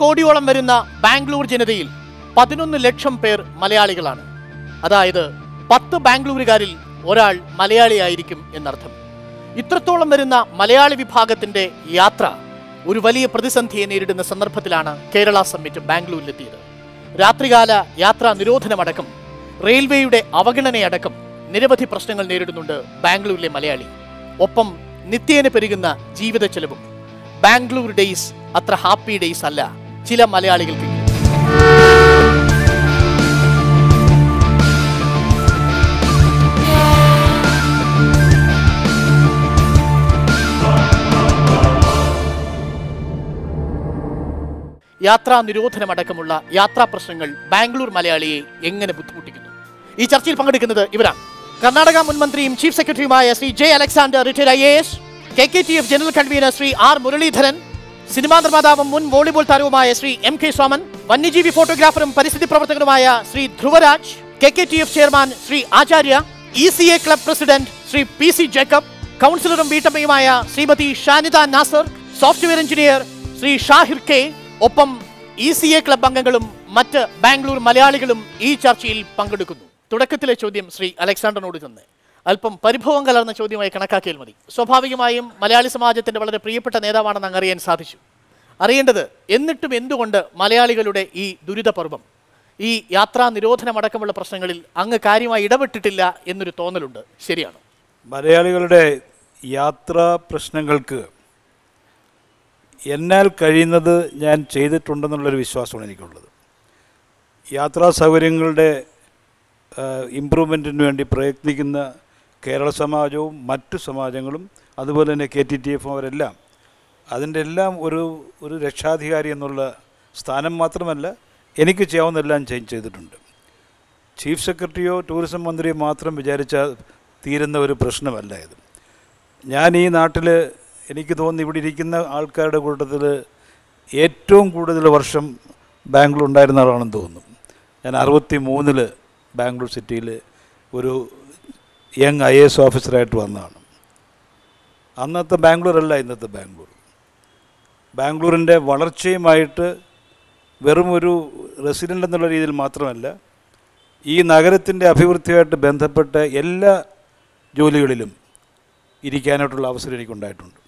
കോടിയോളം വരുന്ന ബാംഗ്ലൂർ ജനതയിൽ പതിനൊന്ന് ലക്ഷം പേർ മലയാളികളാണ്. അതായത് പത്ത് ബാംഗ്ലൂരുകാരിൽ ഒരാൾ മലയാളിയായിരിക്കും എന്നർത്ഥം. ഇത്രത്തോളം വരുന്ന മലയാളി വിഭാഗത്തിന്റെ യാത്ര ഒരു വലിയ പ്രതിസന്ധിയെ നേരിടുന്ന സന്ദർഭത്തിലാണ് കേരള സമ്മിറ്റ് ബാംഗ്ലൂരിലെത്തിയത്. രാത്രികാല യാത്രാ നിരോധനമടക്കം റെയിൽവേയുടെ അവഗണനയടക്കം നിരവധി പ്രശ്നങ്ങൾ നേരിടുന്നുണ്ട് ബാംഗ്ലൂരിലെ മലയാളി. ഒപ്പം നിത്യേന പെരുകുന്ന ജീവിത ചെലവും. ബാംഗ്ലൂർ ഡേയ്സ് അത്ര ഹാപ്പി ഡേയ്സ് അല്ല. ചില മലയാളികൾക്ക് യാത്രാ നിരോധനമടക്കമുള്ള യാത്രാ പ്രശ്നങ്ങൾ ബാംഗ്ലൂർ മലയാളിയെ എങ്ങനെ ബുദ്ധിമുട്ടിക്കുന്നു? ഈ ചർച്ചയിൽ പങ്കെടുക്കുന്നത് ഇവരാണ്. കർണാടക മുൻ മന്ത്രിയും ചീഫ് സെക്രട്ടറിയുമായ Shri J Alexander retired I A S K K T F general convener Shri R Muraleedharan cinema നിർമ്മാതാവും മുൻ വോളിബോൾ താരവുമായ ശ്രീ എം കെ സ്വാമൻ വന്യജീവി ഫോട്ടോഗ്രാഫറും പരിസ്ഥിതി പ്രവർത്തകനുമായ Shri Dhruvaraj K K T F chairman Shri Acharya E C A club president Shri P C Jacob കൗൺസിലറും വീട്ടമ്മയുമായ Shrimati Shanida Nasar software engineer Shri Shahir K. ഒപ്പം E C A club അംഗങ്ങളും മറ്റ് ബാംഗ്ലൂർ മലയാളികളും ഈ ചർച്ചയിൽ പങ്കെടുക്കുന്നു. തുടക്കത്തിലെ ചോദ്യം ശ്രീ അലക്സാണ്ടറിനോട് തന്നെ അല്പം പരിഭവം കലർന്ന ചോദ്യമായി കണക്കാക്കിയാൽ മതി. സ്വാഭാവികമായും മലയാളി സമാജത്തിന്റെ വളരെ പ്രിയപ്പെട്ട നേതാവാണെന്ന് അങ്ങ് അറിയാൻ സാധിച്ചു. അറിയേണ്ടത് എന്നിട്ടും എന്തുകൊണ്ട് മലയാളികളുടെ ഈ ദുരിതപർവം ഈ യാത്രാ നിരോധനമടക്കമുള്ള പ്രശ്നങ്ങളിൽ അങ്ങ് കാര്യമായി ഇടപെട്ടിട്ടില്ല എന്നൊരു തോന്നലുണ്ട്. ശരിയാണ്. മലയാളികളുടെ യാത്രാ പ്രശ്നങ്ങൾക്ക് എന്നാൽ കഴിയുന്നത് ഞാൻ ചെയ്തിട്ടുണ്ടെന്നുള്ളൊരു വിശ്വാസമാണ് എനിക്കുള്ളത്. യാത്രാ സൗകര്യങ്ങളുടെ ഇമ്പ്രൂവ്മെന്റിന് വേണ്ടി പ്രയത്നിക്കുന്ന കേരള സമാജവും മറ്റു സമാജങ്ങളും അതുപോലെ തന്നെ കെ ടി ടി എഫും അവരെല്ലാം അതിന്റെ എല്ലാം ഒരു ഒരു രക്ഷാധികാരി എന്നുള്ള സ്ഥാനം മാത്രമല്ല എനിക്ക് ചെയ്യാവുന്നതെല്ലാം ചേഞ്ച് ചെയ്തിട്ടുണ്ട്. ചീഫ് സെക്രട്ടറിയോ ടൂറിസം മന്ത്രിയോ മാത്രം വിചാരിച്ചാൽ തീരുന്ന ഒരു പ്രശ്നമല്ല ഇത്. ഞാൻ ഈ നാട്ടിൽ എനിക്ക് തോന്നുന്നു ഇവിടെ ഇരിക്കുന്ന ആൾക്കാരുടെ കൂട്ടത്തിൽ ഏറ്റവും കൂടുതൽ വർഷം ബാംഗ്ലൂർ ഉണ്ടായിരുന്ന ആളാണെന്ന് തോന്നുന്നു. ഞാൻ അറുപത്തി മൂന്നിൽ ബാംഗ്ലൂർ സിറ്റിയിൽ ഒരു യങ് ഐ എസ് ഓഫീസറായിട്ട് വന്നതാണ്. അന്നത്തെ ബാംഗ്ലൂർ അല്ല ഇന്നത്തെ ബാംഗ്ലൂർ. ബാംഗ്ലൂരിന്റെ വളർച്ചയുമായിട്ട് വെറും ഒരു റെസിഡന്റ് എന്നുള്ള രീതിയിൽ മാത്രമല്ല ഈ നഗരത്തിന്റെ അഭിവൃദ്ധിയായിട്ട് ബന്ധപ്പെട്ട എല്ലാ ജോലികളിലും ഇരിക്കാനായിട്ടുള്ള അവസരം എനിക്കുണ്ടായിട്ടുണ്ട്.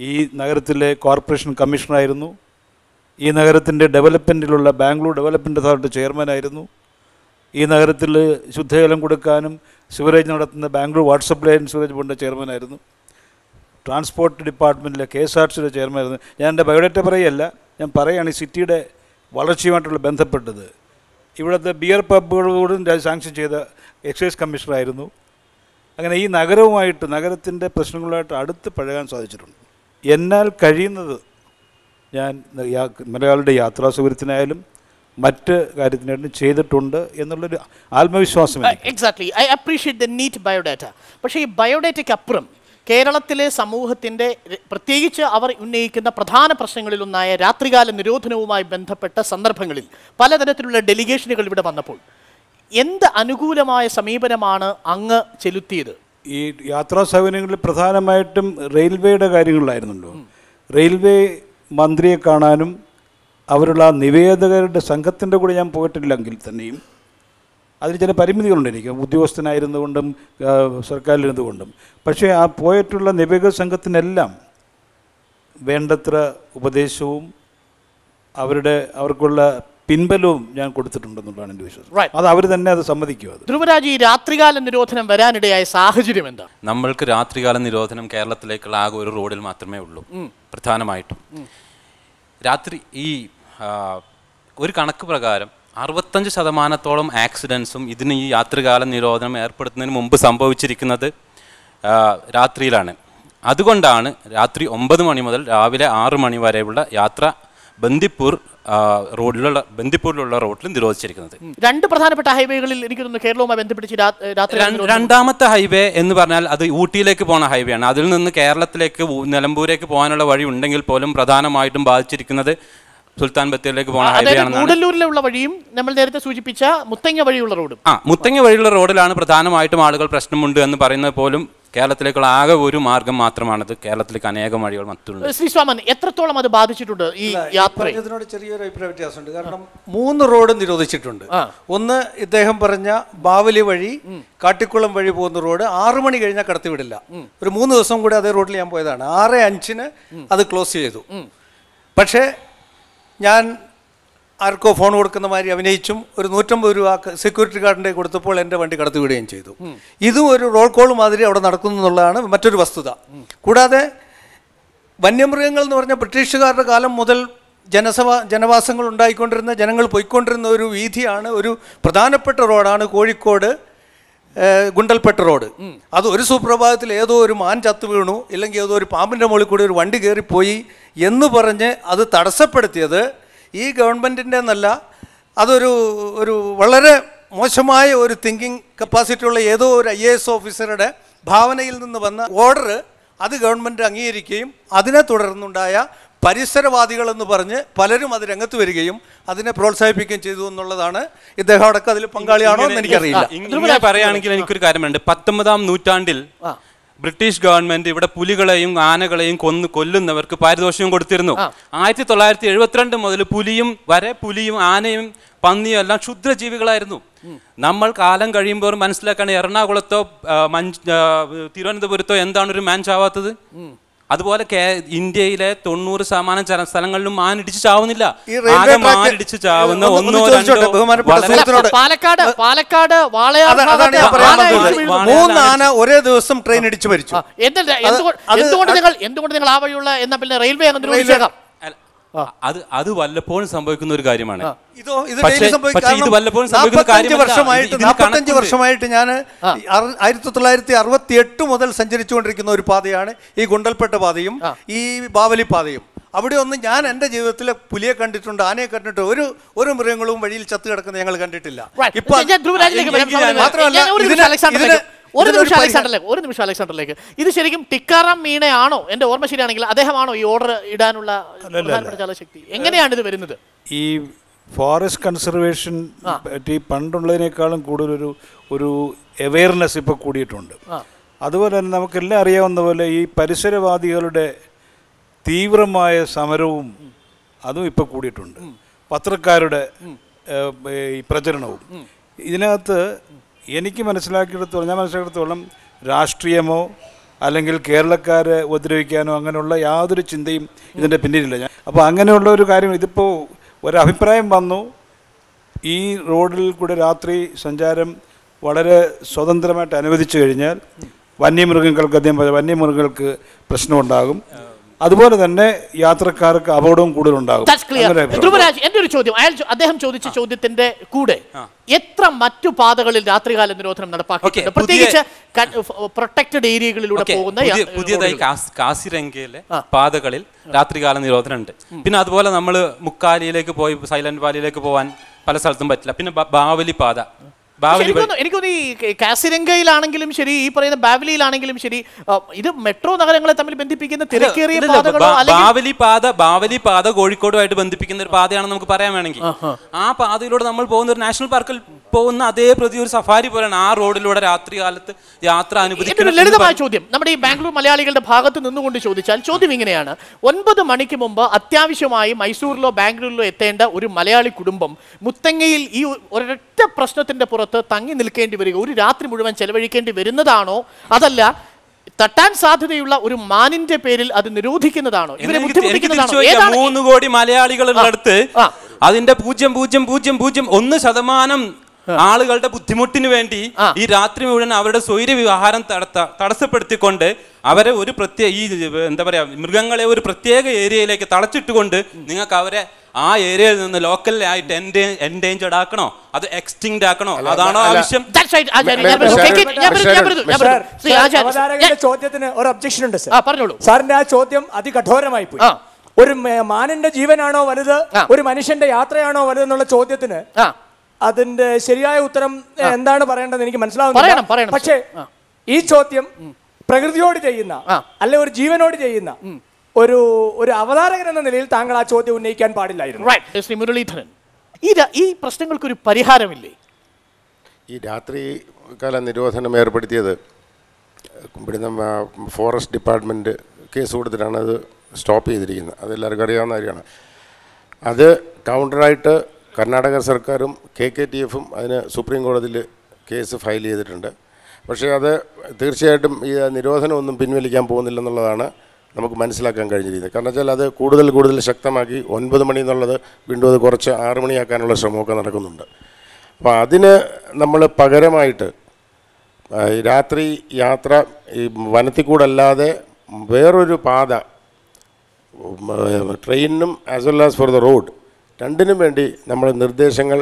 ഈ നഗരത്തിലെ കോർപ്പറേഷൻ കമ്മീഷണറായിരുന്നു. ഈ നഗരത്തിന്റെ ഡെവലപ്മെന്റിലുള്ള ബാംഗ്ലൂർ ഡെവലപ്മെന്റ് അതോറിറ്റി ചെയർമാനായിരുന്നു. ഈ നഗരത്തിൽ ശുദ്ധജലം കൊടുക്കാനും സിവറേജ് നടത്തുന്ന ബാംഗ്ലൂർ വാട്സപ്പ് ലൈൻ സിവറേജ് ബോർഡിന്റെ ചെയർമാനായിരുന്നു ട്രാൻസ്പോർട്ട് ഡിപ്പാർട്ട്മെന്റിലെ കെ എസ് ആർ സിയുടെ ചെയർമാനായിരുന്നു ഞാൻ എന്റെ ബയോഡേറ്റ പറയല്ല ഞാൻ പറയുകയാണ് ഈ സിറ്റിയുടെ വളർച്ചയുമായിട്ടുള്ള ബന്ധപ്പെട്ടത്. ഇവിടുത്തെ ബിയർ പബ്ബുകളോടും സാങ്ഷൻ ചെയ്ത എക്സൈസ് കമ്മീഷണറായിരുന്നു അങ്ങനെ ഈ നഗരവുമായിട്ട് നഗരത്തിന്റെ പ്രശ്നങ്ങളുമായിട്ട് അടുത്ത് പഴകാൻ സാധിച്ചിട്ടുണ്ട്. എന്നാൽ കഴിയുന്നത് ഞാൻ മലയാളിയുടെ യാത്രാ സൗകര്യത്തിനായാലും മറ്റ് കാര്യത്തിനായിട്ടും ചെയ്തിട്ടുണ്ട് എന്നുള്ളൊരു ആത്മവിശ്വാസം exactly I appreciate the neat biodata പക്ഷേ ഈ ബയോഡാറ്റയ്ക്ക് അപ്പുറം കേരളത്തിലെ സമൂഹത്തിന്റെ പ്രത്യേകിച്ച് അവർ ഉന്നയിക്കുന്ന പ്രധാന പ്രശ്നങ്ങളിലൊന്നായ രാത്രികാല നിരോധനവുമായി ബന്ധപ്പെട്ട സന്ദർഭങ്ങളിൽ പലതരത്തിലുള്ള ഡെലിഗേഷനുകൾ ഇവിടെ വന്നപ്പോൾ എന്ത് അനുകൂലമായ സമീപനമാണ് അങ്ങ് ചെലുത്തിയത്? ഈ യാത്രാ സൗകര്യങ്ങളിൽ പ്രധാനമായിട്ടും റെയിൽവേയുടെ കാര്യങ്ങളിലായിരുന്നല്ലോ. റെയിൽവേ മന്ത്രിയെ കാണാനും അവരുള്ള നിവേദകരുടെ സംഘത്തിന്റെ കൂടെ ഞാൻ പോയിട്ടില്ലെങ്കിൽ തന്നെയും അതിന് ചില പരിമിതികളുണ്ട് എനിക്ക് ഉദ്യോഗസ്ഥനായിരുന്നുകൊണ്ടും സർക്കാരിലിരുന്നുകൊണ്ടും പക്ഷേ ആ പോയിട്ടുള്ള നിവേദക സംഘത്തിനെല്ലാം വേണ്ടത്ര ഉപദേശവും അവരുടെ അവർക്കുള്ള പിൻബലവും ഞാൻ കൊടുത്തിട്ടുണ്ടെന്നുള്ളതാണ് എന്റെ വിശ്വാസം. അത് അവർ തന്നെ അത് സമ്മതിക്കും അത്. ധ്രുവരാജ് ഈ രാത്രികാല നിരോധനം വരാനിടയായ സാഹചര്യം എന്താ? നമ്മൾക്ക് രാത്രികാല നിരോധനം കേരളത്തിലേക്കുള്ള ആകെ ഒരു റോഡിൽ മാത്രമേ ഉള്ളൂ. പ്രധാനമായിട്ടും. രാത്രി ഈ ഒരു കണക്ക് പ്രകാരം അറുപത്തഞ്ച് ശതമാനത്തോളം ആക്സിഡൻസും ഇതിന് ഈ യാത്രകാല നിരോധനം ഏർപ്പെടുത്തുന്നതിന് മുമ്പ് സംഭവിച്ചിരിക്കുന്നത് രാത്രിയിലാണ്. അതുകൊണ്ടാണ് രാത്രി ഒമ്പത് മണി മുതൽ രാവിലെ ആറ് മണി വരെയുള്ള യാത്ര ബന്ദിപ്പൂർ റോഡിലുള്ള ബന്ദിപ്പൂരിലുള്ള റോഡിൽ നിരോധിച്ചിരിക്കുന്നത്. രണ്ട് പ്രധാനപ്പെട്ട ഹൈവേകളിൽ എനിക്ക് തോന്നുന്നു കേരളവുമായി ബന്ധപ്പെട്ട് രാത്രി രണ്ടാമത്തെ ഹൈവേ എന്ന് പറഞ്ഞാൽ അത് ഊട്ടിയിലേക്ക് പോണ ഹൈവേ ആണ് അതിൽ നിന്ന് കേരളത്തിലേക്ക് നിലമ്പൂരേക്ക് പോകാനുള്ള വഴി ഉണ്ടെങ്കിൽ പോലും പ്രധാനമായിട്ടും ബാധിച്ചിരിക്കുന്നത് സുൽത്താൻ ബത്തേരിലേക്ക് പോകുന്ന ഹൈവേ ആണ് ആണെന്നാണ് വഴിയും നമ്മൾ നേരത്തെ സൂചിപ്പിച്ച മുത്തങ്ങ വഴിയുള്ള റോഡും. ആ മുത്തങ്ങ വഴിയുള്ള റോഡിലാണ് പ്രധാനമായിട്ടും ആളുകൾ പ്രശ്നമുണ്ട് എന്ന് പറയുന്നത് പോലും കേരളത്തിലേക്കുള്ള ആകെ ഒരു മാർഗം മാത്രമാണത്. കേരളത്തിലേക്ക് അനേകം വഴികൾ മറ്റുള്ളത് ശ്രീ സ്വാമൻ എത്രത്തോളം അത് ബാധിച്ചിട്ടുണ്ട് ഈ യാത്ര പറഞ്ഞതിനോട് ചെറിയൊരു അഭിപ്രായ വ്യത്യാസമുണ്ട്. കാരണം മൂന്ന് റോഡ് നിരോധിച്ചിട്ടുണ്ട്. ഒന്ന് ഇദ്ദേഹം പറഞ്ഞ ബാവലി വഴി കാട്ടിക്കുളം വഴി പോകുന്ന റോഡ് ആറു മണി കഴിഞ്ഞാൽ കടത്തിവിടില്ല ഒരു മൂന്ന് ദിവസം കൂടി അതേ റോഡിൽ ഞാൻ പോയതാണ്. ആറ് അഞ്ചിന് അത് ക്ലോസ് ചെയ്തു. പക്ഷേ ഞാൻ ആർക്കോ ഫോൺ കൊടുക്കുന്ന മാതിരി അഭിനയിച്ചും ഒരു നൂറ്റമ്പത് രൂപ സെക്യൂരിറ്റി ഗാർഡിന്റെ കൊടുത്തപ്പോൾ എന്റെ വണ്ടി കടത്തി കടത്തിവിടുകയും ചെയ്തു. ഇതും ഒരു റോൾ കോൾ മാതിരി അവിടെ നടക്കുന്നു എന്നുള്ളതാണ് മറ്റൊരു വസ്തുത. കൂടാതെ വന്യമൃഗങ്ങൾ എന്ന് പറഞ്ഞാൽ ബ്രിട്ടീഷുകാരുടെ കാലം മുതൽ ജനസഭ ജനവാസങ്ങൾ ഉണ്ടായിക്കൊണ്ടിരുന്ന ജനങ്ങൾ പോയിക്കൊണ്ടിരുന്ന ഒരു വീതിയാണ് ഒരു പ്രധാനപ്പെട്ട റോഡാണ് കോഴിക്കോട് ഏഹ്, ഗുണ്ടൽപെട്ട റോഡ്. അത് ഒരു സുപ്രഭാതത്തിൽ ഏതോ ഒരു മാൻ ചത്തു വീണു ഇല്ലെങ്കിൽ ഏതോ ഒരു പാമ്പിന്റെ മുകളിൽ കൂടി ഒരു വണ്ടി കയറിപ്പോയി എന്ന് പറഞ്ഞ് അത് തടസ്സപ്പെടുത്തിയത് ഈ ഗവൺമെന്റിന്റെ എന്നല്ല അതൊരു ഒരു വളരെ മോശമായ ഒരു തിങ്കിങ് കപ്പാസിറ്റി ഉള്ള ഏതോ ഒരു ഐ എ എസ് ഓഫീസറുടെ ഭാവനയിൽ നിന്ന് വന്ന ഓർഡർ അത് ഗവൺമെന്റ് അംഗീകരിക്കുകയും അതിനെ തുടർന്നുണ്ടായ പരിസരവാദികൾ എന്ന് പറഞ്ഞ് പലരും അത് രംഗത്ത് വരികയും അതിനെ പ്രോത്സാഹിപ്പിക്കുകയും ചെയ്തു എന്നുള്ളതാണ് ഇദ്ദേഹം അടക്കം അതിൽ പങ്കാളിയാണോ എന്ന് എനിക്കറിയില്ല. ഇങ്ങനെ പറയുകയാണെങ്കിൽ എനിക്കൊരു കാര്യമുണ്ട്. പത്തൊമ്പതാം നൂറ്റാണ്ടിൽ ബ്രിട്ടീഷ് ഗവൺമെന്റ് ഇവിടെ പുലികളെയും ആനകളെയും കൊന്ന് കൊല്ലുന്നവർക്ക് പാരിതോഷികം കൊടുത്തിരുന്നു. ആയിരത്തി തൊള്ളായിരത്തി എഴുപത്തിരണ്ട് മുതൽ പുലിയും വരെ പുലിയും ആനയും പന്നിയും എല്ലാം ക്ഷുദ്രജീവികളായിരുന്നു. നമ്മൾ കാലം കഴിയുമ്പോൾ മനസ്സിലാക്കാണ് എറണാകുളത്തോ മഞ്ച് തിരുവനന്തപുരത്തോ എന്താണ് ഒരു മാൻ ചാവാത്തത് അതുപോലെ ഇന്ത്യയിലെ തൊണ്ണൂറ് ശതമാനം ചില സ്ഥലങ്ങളിലും മാൻ ഇടിച്ച് ചാവുന്നില്ല മാൻ ഇടിച്ച് ചാവുന്ന ഒന്ന് രണ്ടോ. പാലക്കാട് പാലക്കാട് മൂന്ന് ആന ഒരേ ദിവസം ട്രെയിൻ ഇടിച്ചു മരിച്ചു. എന്തുകൊണ്ട് നിങ്ങൾ എന്തുകൊണ്ട് നിങ്ങൾ ആ വഴിയുള്ള എന്നാ പിന്നെ റെയിൽവേ അങ്ങനെ അത് അത് വല്ലപ്പോഴും സംഭവിക്കുന്ന ഒരു കാര്യമാണ്. ഇതോ ഇത് വല്ലപ്പോഴും സംഭവിക്കുന്ന 45 വർഷമായിട്ട് നാൽപ്പത്തഞ്ച് വർഷമായിട്ട് ഞാൻ ആയിരത്തി തൊള്ളായിരത്തി അറുപത്തി എട്ട് മുതൽ സഞ്ചരിച്ചുകൊണ്ടിരിക്കുന്ന ഒരു പാതയാണ് ഈ ഗുണ്ടൽപ്പെട്ട പാതയും ഈ ബാവലി പാതയും. അവിടെ ഒന്നും ഞാൻ എന്റെ ജീവിതത്തിൽ പുലിയെ കണ്ടിട്ടുണ്ട് ആനയെ കണ്ടിട്ടുണ്ട്. ഒരു ഒരു മൃഗങ്ങളും വഴിയിൽ ചത്തു കിടക്കുന്ന ഞങ്ങൾ കണ്ടിട്ടില്ല. ഇപ്പൊ മാത്രമല്ല ഒരു നിമിഷം അലക്സാണ്ടറിലേക്ക് ഒരു നിമിഷം അലക്സാണ്ടറിലേക്ക്. ഒരു ഇത് ശരിക്കും ടിക്കാറാം മീണയാണോ? എന്റെ ഓർമ്മ ശരിയാണെങ്കിൽ അദ്ദേഹമാണോ ഈ ഓർഡർ ഇടാനുള്ള ശക്തി എങ്ങനെയാണ് ഇത് വരുന്നത്? ഈ ഫോറസ്റ്റ് കൺസർവേഷൻ പറ്റി പണ്ടുള്ളതിനേക്കാളും കൂടുതലൊരു ഒരു അവെയർനെസ് ഇപ്പോൾ കൂടിയിട്ടുണ്ട്. അതുപോലെ തന്നെ നമുക്കെല്ലാം അറിയാവുന്ന പോലെ ഈ പരിസരവാദികളുടെ തീവ്രമായ സമരവും അതും ഇപ്പോൾ കൂടിയിട്ടുണ്ട്. പത്രക്കാരുടെ ഈ പ്രചരണവും. ഇതിനകത്ത് എനിക്ക് മനസ്സിലാക്കിയെടുത്തോളം ഞാൻ മനസ്സിലാക്കിയെടുത്തോളം രാഷ്ട്രീയമോ അല്ലെങ്കിൽ കേരളക്കാരെ ഉപദ്രവിക്കാനോ അങ്ങനെയുള്ള യാതൊരു ചിന്തയും ഇതിന്റെ പിന്നിലില്ല. ഞാൻ അപ്പോൾ അങ്ങനെയുള്ള ഒരു കാര്യം ഇതിപ്പോൾ ഒരഭിപ്രായം വന്നു. ഈ റോഡിൽ കൂടെ രാത്രി സഞ്ചാരം വളരെ സ്വതന്ത്രമായിട്ട് അനുവദിച്ചു കഴിഞ്ഞാൽ വന്യമൃഗങ്ങൾക്ക് പറഞ്ഞ വന്യമൃഗങ്ങൾക്ക് പ്രശ്നമുണ്ടാകും. അതുപോലെ തന്നെ യാത്രക്കാർക്ക് അപകടവും കൂടുതലുണ്ടാകും. ധ്രുവരാജ് എന്റെ ഒരു ചോദ്യം. അയാൾ അദ്ദേഹം ചോദിച്ച ചോദ്യത്തിന്റെ കൂടെ എത്ര മറ്റു പാതകളിൽ രാത്രികാല നിരോധനം നടപ്പാക്കിയിട്ടുണ്ട്? പ്രത്യേകിച്ച് പ്രൊട്ടക്റ്റഡ് ഏരിയകളിലൂടെ പോകുന്ന പുതിയതായി കാസിരംഗയിലെ പാതകളിൽ രാത്രികാല നിരോധനം ഉണ്ട് പിന്നെ അതുപോലെ നമ്മൾ മുക്കാലിയിലേക്ക് പോയി സൈലന്റ് വാലിയിലേക്ക് പോവാൻ പല സ്ഥലത്തും പറ്റില്ല. പിന്നെ ബാവലി പാത. പക്ഷേ ബാവലി എനിക്ക് തോന്നുന്നു- എനിക്ക് തോന്നുന്നു ഈ കാസിരംഗയിലാണെങ്കിലും ശരി ഈ പറയുന്ന ബാവലിയിലാണെങ്കിലും ശരി ഇത് മെട്രോ നഗരങ്ങളെ തമ്മിൽ ബന്ധിപ്പിക്കുന്ന തിരക്കേറിയ ബാവലി പാത ബാവലി പാത കോഴിക്കോടുമായിട്ട് ബന്ധിപ്പിക്കുന്ന ഒരു പാതയാണെന്ന് നമുക്ക് പറയാൻ വേണമെങ്കിൽ. ആ പാതയിലൂടെ നമ്മൾ പോകുന്ന ഒരു നാഷണൽ പാർക്കിൽ പോകുന്ന അതേ പ്രതി ഒരു സഫാരി പോലെയാണ് ആ റോഡിലൂടെ രാത്രി കാലത്ത് യാത്ര അനുവദിക്കുന്നത് ലളിതമായ ചോദ്യം. നമ്മുടെ ഈ ബാംഗ്ലൂർ മലയാളികളുടെ ഭാഗത്ത് നിന്നുകൊണ്ട് ചോദിച്ചാൽ ചോദ്യം ഇങ്ങനെയാണ്. ഒൻപത് മണിക്ക് മുമ്പ് അത്യാവശ്യമായി മൈസൂരിലോ ബാംഗ്ലൂരിലോ എത്തേണ്ട ഒരു മലയാളി കുടുംബം മുത്തങ്ങയിൽ ഈ ഒരൊറ്റ പ്രശ്നത്തിന്റെ പുറത്ത് തങ്ങി നിൽക്കേണ്ടി വരിക ഒരു രാത്രി മുഴുവൻ ചെലവഴിക്കേണ്ടി വരുന്നതാണോ? അതല്ല തട്ടാൻ സാധ്യതയുള്ള ഒരു മാനിന്റെ പേരിൽ അത് നിരോധിക്കുന്നതാണോ? ഇവരെ ബുദ്ധിമുട്ടിക്കുന്നതാണോ? മൂന്ന് കോടി മലയാളികളുടെ അടുത്ത്. അതിന്റെ പൂജ്യം പൂജ്യം പൂജ്യം പൂജ്യം ഒന്ന് ശതമാനം ആളുകളുടെ ബുദ്ധിമുട്ടിന് വേണ്ടി ഈ രാത്രി മുഴുവൻ അവരുടെ സ്വൈര്യ വ്യവഹാരം തടത്ത- തടസ്സപ്പെടുത്തിക്കൊണ്ട് അവരെ ഒരു പ്രത്യേക ഈ എന്താ പറയാ മൃഗങ്ങളെ ഒരു പ്രത്യേക ഏരിയയിലേക്ക് തളച്ചിട്ടുകൊണ്ട് നിങ്ങൾക്ക് അവരെ ആ ഏരിയയിൽ നിന്ന് ലോക്കലായിട്ട് എൻഡേഞ്ചർഡ് ആക്കണോ? അത് എക്സ്റ്റിങ്ഡ് ആക്കണോ? അതാണോ ആവശ്യം? ചോദ്യത്തിന് ഒരു ഒബ്ജക്ഷൻ ഉണ്ട് ആ, പറഞ്ഞോളൂ. സാറിന്റെ ആ ചോദ്യം അതികഠോരമായി പോയി. ഒരു മാനിന്റെ ജീവനാണോ വലുത്? ഒരു മനുഷ്യന്റെ യാത്രയാണോ വലുത് എന്നുള്ള ചോദ്യത്തിന് അതിന്റെ ശരിയായ ഉത്തരം എന്താണ് പറയേണ്ടത് എനിക്ക് മനസ്സിലാവുന്നില്ല. പറയണം, പക്ഷേ ഈ ചോദ്യം പ്രകൃതിയോട് ചെയ്യുന്ന. അല്ലെ ഒരു ജീവനോട് ചെയ്യുന്ന ഒരു ഒരു അവതാരകൻ എന്ന നിലയിൽ താങ്കൾ ആ ചോദ്യം ഉന്നയിക്കാൻ പാടില്ലായിരുന്നു. റൈറ്റ് ശ്രീ മുരളീധരൻ. ഈ ഈ ഈ പ്രശ്നങ്ങൾക്കൊരു പരിഹാരമില്ലേ? ഈ രാത്രി കാല നിരോധനം ഏർപ്പെടുത്തിയത് ഇവിടുന്ന് ഫോറസ്റ്റ് ഡിപ്പാർട്ട്മെന്റ് കേസ് കൊടുത്തിട്ടാണ് അത് സ്റ്റോപ്പ് ചെയ്തിരിക്കുന്നത്. അതെല്ലാവർക്കും അറിയാവുന്ന കാര്യമാണ്. അത് കൗണ്ടറായിട്ട് കർണാടക സർക്കാരും കെ കെ ടി എഫും അതിന് സുപ്രീം കോടതിയിൽ കേസ് ഫയൽ ചെയ്തിട്ടുണ്ട്. പക്ഷേ അത് തീർച്ചയായിട്ടും ഈ നിരോധനമൊന്നും പിൻവലിക്കാൻ പോകുന്നില്ലെന്നുള്ളതാണ് നമുക്ക് മനസ്സിലാക്കാൻ കഴിഞ്ഞിരിക്കുന്നത് കാരണം വെച്ചാൽ അത് കൂടുതൽ കൂടുതൽ ശക്തമാക്കി ഒൻപത് മണി എന്നുള്ളത് വീണ്ടും അത് കുറച്ച് ആറ് മണിയാക്കാനുള്ള ശ്രമമൊക്കെ നടക്കുന്നുണ്ട്. അപ്പോൾ അതിന് നമ്മൾ പകരമായിട്ട് രാത്രി യാത്ര ഈ വനത്തിൽ കൂടല്ലാതെ വേറൊരു പാത ട്രെയിനിനും as well as for the road രണ്ടിനും വേണ്ടി നമ്മൾ നിർദ്ദേശങ്ങൾ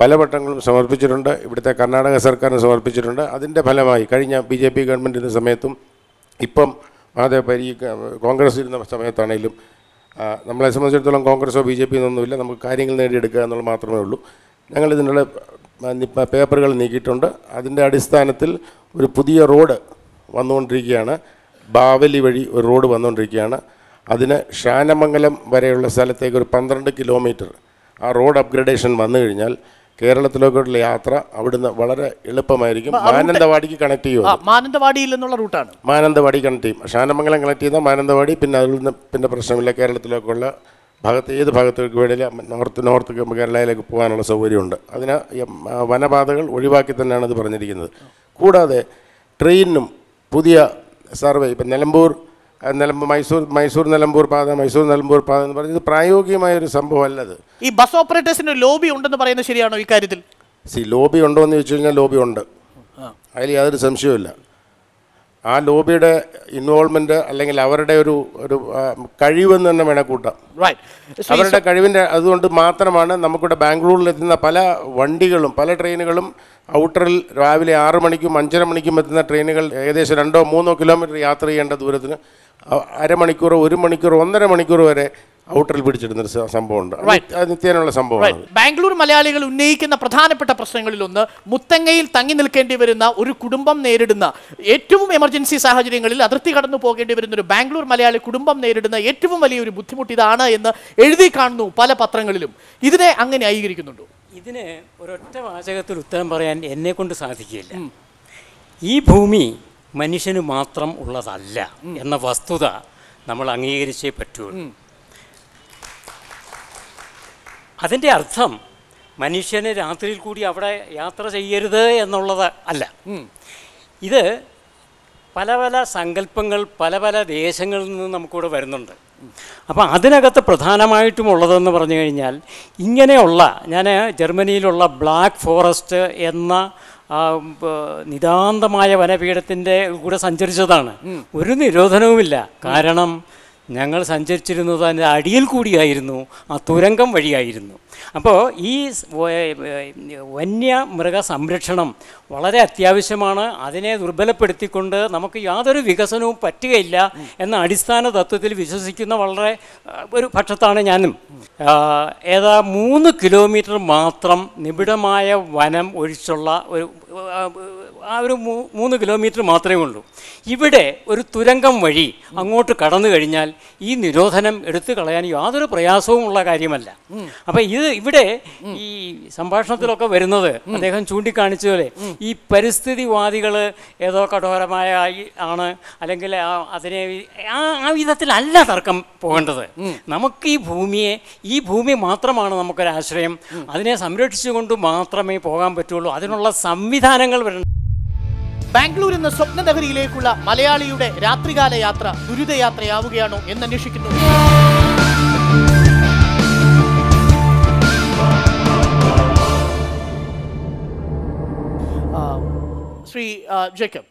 പലവട്ടങ്ങളും സമർപ്പിച്ചിട്ടുണ്ട്. ഇവിടുത്തെ കർണാടക സർക്കാരിന് സമർപ്പിച്ചിട്ടുണ്ട്. അതിന്റെ ഫലമായി കഴിഞ്ഞ ബി ജെ പി ഗവൺമെന്റിന്റെ സമയത്തും ഇപ്പം അതേ പരി കോൺഗ്രസ് ഇരുന്ന സമയത്താണെങ്കിലും നമ്മളെ സംബന്ധിച്ചിടത്തോളം കോൺഗ്രസോ ബി ജെ പി എന്നൊന്നുമില്ല നമുക്ക് കാര്യങ്ങൾ നേടിയെടുക്കുക എന്നുള്ളത് മാത്രമേ ഉള്ളൂ. ഞങ്ങൾ ഇതിനുള്ള പേപ്പറുകൾ നീക്കിയിട്ടുണ്ട്. അതിന്റെ അടിസ്ഥാനത്തിൽ ഒരു പുതിയ റോഡ് വന്നുകൊണ്ടിരിക്കുകയാണ്. ബാവലി വഴി ഒരു റോഡ് വന്നുകൊണ്ടിരിക്കുകയാണ്. അതിന് ഷാനമംഗലം വരെയുള്ള സ്ഥലത്തേക്ക് ഒരു പന്ത്രണ്ട് കിലോമീറ്റർ ആ റോഡ് അപ്ഗ്രഡേഷൻ വന്നു കഴിഞ്ഞാൽ കേരളത്തിലേക്കുള്ള യാത്ര അവിടുന്ന് വളരെ എളുപ്പമായിരിക്കും. മാനന്തവാടിക്ക് കണക്ട് ചെയ്യും. മാനന്തവാടിയിൽ നിന്നുള്ള റൂട്ടാണ്. മാനന്തവാടി കണക്ട് ചെയ്യും. ഷാനമംഗലം കണക്ട് ചെയ്താൽ മാനന്തവാടി പിന്നെ അതിൽ നിന്ന് പിന്നെ പ്രശ്നമില്ല. കേരളത്തിലേക്കുള്ള ഭാഗത്ത് ഏത് ഭാഗത്തേക്ക് വേണമെങ്കിലും നോർത്ത് നോർത്ത് കേരളയിലേക്ക് പോകാനുള്ള സൗകര്യമുണ്ട്. അതിന് വനപാതകൾ ഒഴിവാക്കി തന്നെയാണ് ഇത് പറഞ്ഞിരിക്കുന്നത്. കൂടാതെ ട്രെയിനിനും പുതിയ സർവേ ഇപ്പം നിലമ്പൂർ നിലമ്പൂർ മൈസൂർ മൈസൂർ നിലമ്പൂർ പാത മൈസൂർ നിലമ്പൂർ പാത എന്ന് പറഞ്ഞത് പ്രായോഗികമായ ഒരു സംഭവമല്ല അത് ഈ ബസ് ഓപ്പറേറ്റേഴ്സിന് ലോബി ഉണ്ടെന്ന് പറയുന്നത് ശരിയാണോ ഇക്കാര്യത്തിൽ? സി ലോബി ഉണ്ടോ എന്ന് ചോദിച്ചു കഴിഞ്ഞാൽ ലോബി ഉണ്ട്. അതിൽ യാതൊരു സംശയവുമില്ല. ആ ലോബിയുടെ ഇൻവോൾവ്മെന്റ് അല്ലെങ്കിൽ അവരുടെ ഒരു ഒരു കഴിവെന്ന് തന്നെ വേണേൽ കൂട്ടാം. അവരുടെ കഴിവിന്റെ അതുകൊണ്ട് മാത്രമാണ് നമുക്കിവിടെ ബാംഗ്ലൂരിൽ എത്തുന്ന പല വണ്ടികളും പല ട്രെയിനുകളും ഔട്ടറിൽ രാവിലെ ആറു മണിക്കും അഞ്ചര മണിക്കും എത്തുന്ന ട്രെയിനുകൾ ഏകദേശം രണ്ടോ മൂന്നോ കിലോമീറ്റർ യാത്ര ചെയ്യേണ്ട ദൂരത്തിന് അരമണിക്കൂറോ ഒരു മണിക്കൂറോ ഒന്നര മണിക്കൂർ വരെ ഔട്ടറിൽ പിടിച്ചിടുന്നൊരു സ- സംഭവമുണ്ട്. നിത്യേനുള്ള സംഭവം സംഭവമാണ്. ബാംഗ്ലൂർ മലയാളികൾ ഉന്നയിക്കുന്ന പ്രധാനപ്പെട്ട പ്രശ്നങ്ങളിൽ ഒന്ന് മുത്തങ്ങയിൽ തങ്ങി നിൽക്കേണ്ടി വരുന്ന ഒരു കുടുംബം നേരിടുന്ന ഏറ്റവും എമർജൻസി സാഹചര്യങ്ങളിൽ അതിർത്തി കടന്നു പോകേണ്ടി വരുന്ന ഒരു ബാംഗ്ലൂർ മലയാളി കുടുംബം നേരിടുന്ന ഏറ്റവും വലിയൊരു ബുദ്ധിമുട്ട് ഇതാണ് എന്ന് എഴുതി കാണുന്നു പല പത്രങ്ങളിലും. ഇതിനെ അങ്ങനെ അംഗീകരിക്കുന്നുണ്ടോ ഇതിന് ഒരൊറ്റ വാചകത്തിൽ ഉത്തരം പറയാൻ എന്നെ കൊണ്ട് സാധിക്കില്ല. ഈ ഭൂമി മനുഷ്യന് മാത്രം ഉള്ളതല്ല എന്ന വസ്തുത നമ്മൾ അംഗീകരിച്ചേ പറ്റുള്ളൂ. അതിന്റെ അർത്ഥം മനുഷ്യനെ രാത്രിയിൽ കൂടി അവിടെ യാത്ര ചെയ്യരുത് എന്നുള്ളത് അല്ല. ഇത് പല പല സങ്കല്പങ്ങൾ പല പല ദേശങ്ങളിൽ നിന്ന് നമുക്കിവിടെ വരുന്നുണ്ട്. അപ്പോൾ അതിനകത്ത് പ്രധാനമായിട്ടും ഉള്ളതെന്ന് പറഞ്ഞു കഴിഞ്ഞാൽ ഇങ്ങനെയുള്ള ഞാൻ ജർമ്മനിയിലുള്ള ബ്ലാക്ക് ഫോറസ്റ്റ് എന്ന നിതാന്തമായ വനപീഠത്തിന്റെ കൂടെ സഞ്ചരിച്ചതാണ്. ഒരു നിരോധനവുമില്ല. കാരണം ഞങ്ങൾ സഞ്ചരിച്ചിരുന്നത് അതിന്റെ അടിയിൽ കൂടിയായിരുന്നു ആ തുരങ്കം വഴിയായിരുന്നു. അപ്പോൾ ഈ വന്യ മൃഗ വന്യമൃഗ സംരക്ഷണം വളരെ അത്യാവശ്യമാണ്. അതിനെ ദുർബലപ്പെടുത്തിക്കൊണ്ട് നമുക്ക് യാതൊരു വികസനവും പറ്റുകയില്ല എന്ന അടിസ്ഥാന തത്വത്തിൽ വിശ്വസിക്കുന്ന വളരെ ഒരു പക്ഷത്താണ് ഞാനും. ഏതാ മൂന്ന് കിലോമീറ്റർ മാത്രം നിബിഡമായ വനം ഒഴിച്ചുള്ള ഒരു ആ, ഒരു മൂന്ന് കിലോമീറ്റർ മാത്രമേ ഉള്ളൂ. ഇവിടെ ഒരു തുരങ്കം വഴി അങ്ങോട്ട് കടന്നു കഴിഞ്ഞാൽ ഈ നിരോധനം എടുത്തു കളയാൻ യാതൊരു പ്രയാസവും ഉള്ള കാര്യമല്ല. അപ്പം ഇത് ഇവിടെ ഈ സംഭാഷണത്തിലൊക്കെ വരുന്നത് അദ്ദേഹം ചൂണ്ടിക്കാണിച്ചതുപോലെ ഈ പരിസ്ഥിതിവാദികൾ ഏതോ കഠോരമായ ആണ് അല്ലെങ്കിൽ അതിനെ ആ ആ വിധത്തിലല്ല തർക്കം പോകേണ്ടത്. നമുക്ക് ഈ ഭൂമിയെ ഈ ഭൂമി മാത്രമാണ് നമുക്കൊരാശ്രയം. അതിനെ സംരക്ഷിച്ചുകൊണ്ട് മാത്രമേ പോകാൻ പറ്റുള്ളൂ. അതിനുള്ള സംവിധാനങ്ങൾ വരണം ബാംഗ്ലൂർ എന്ന സ്വപ്ന നഗരിയിലേക്കുള്ള മലയാളിയുടെ രാത്രികാല യാത്ര ദുരിതയാത്രയാവുകയാണോ എന്ന് അന്വേഷിക്കുന്നു ആ, ശ്രീ ജേക്കബ്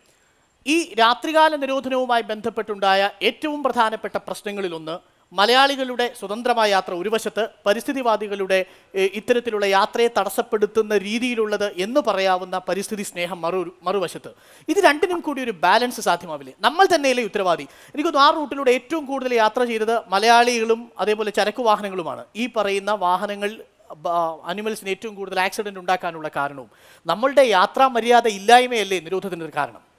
ഈ രാത്രികാല നിരോധനവുമായി ബന്ധപ്പെട്ടുണ്ടായ ഏറ്റവും പ്രധാനപ്പെട്ട പ്രശ്നങ്ങളിലൊന്ന് മലയാളികളുടെ സ്വതന്ത്രമായ യാത്ര ഒരു വശത്ത് പരിസ്ഥിതിവാദികളുടെ ഇത്തരത്തിലുള്ള യാത്രയെ തടസ്സപ്പെടുത്തുന്ന രീതിയിലുള്ളത് എന്ന് പറയാവുന്ന പരിസ്ഥിതി സ്നേഹം മറു മറുവശത്ത്. ഇത് രണ്ടിനും കൂടി ഒരു ബാലൻസ് സാധ്യമാവില്ലേ? നമ്മൾ തന്നെയല്ലേ ഉത്തരവാദി? എനിക്കൊന്ന് ആ റൂട്ടിലൂടെ ഏറ്റവും കൂടുതൽ യാത്ര ചെയ്തത് മലയാളികളും അതേപോലെ ചരക്ക് വാഹനങ്ങളുമാണ്. ഈ പറയുന്ന വാഹനങ്ങൾ അനിമൽസിന് ഏറ്റവും കൂടുതൽ ആക്സിഡന്റ് ഉണ്ടാക്കാനുള്ള കാരണവും. നമ്മളുടെ യാത്രാ മര്യാദ ഇല്ലായ്മയല്ലേ നിരോധനത്തിന് കാരണം?